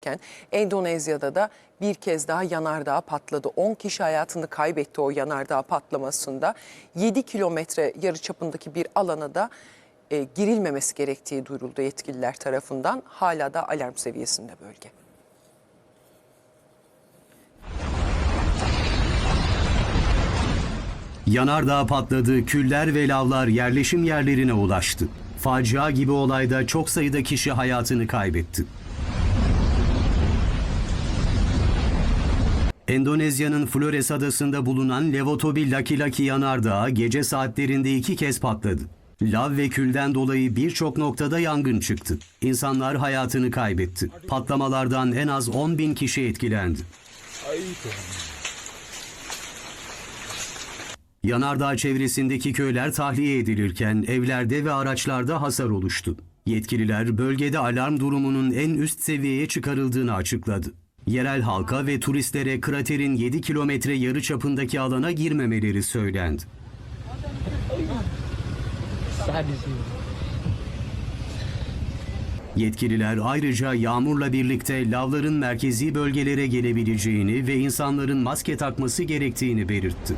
iken Endonezya'da da bir kez daha yanardağ patladı. 10 kişi hayatını kaybetti o yanardağ patlamasında. 7 kilometre yarıçapındaki bir alana da e, girilmemesi gerektiği duyuruldu yetkililer tarafından. Hala da alarm seviyesinde bölge. Yanardağ patladı, küller ve lavlar yerleşim yerlerine ulaştı. Facia gibi olayda çok sayıda kişi hayatını kaybetti. Endonezya'nın Flores adasında bulunan Levotobi Laki Laki yanardağı gece saatlerinde iki kez patladı. Lav ve külden dolayı birçok noktada yangın çıktı. İnsanlar hayatını kaybetti. Patlamalardan en az 10 bin kişi etkilendi. Yanardağ çevresindeki köyler tahliye edilirken evlerde ve araçlarda hasar oluştu. Yetkililer bölgede alarm durumunun en üst seviyeye çıkarıldığını açıkladı. Yerel halka ve turistlere kraterin 7 kilometre yarı çapındaki alana girmemeleri söylendi. Yetkililer ayrıca yağmurla birlikte lavların merkezi bölgelere gelebileceğini ve insanların maske takması gerektiğini belirtti.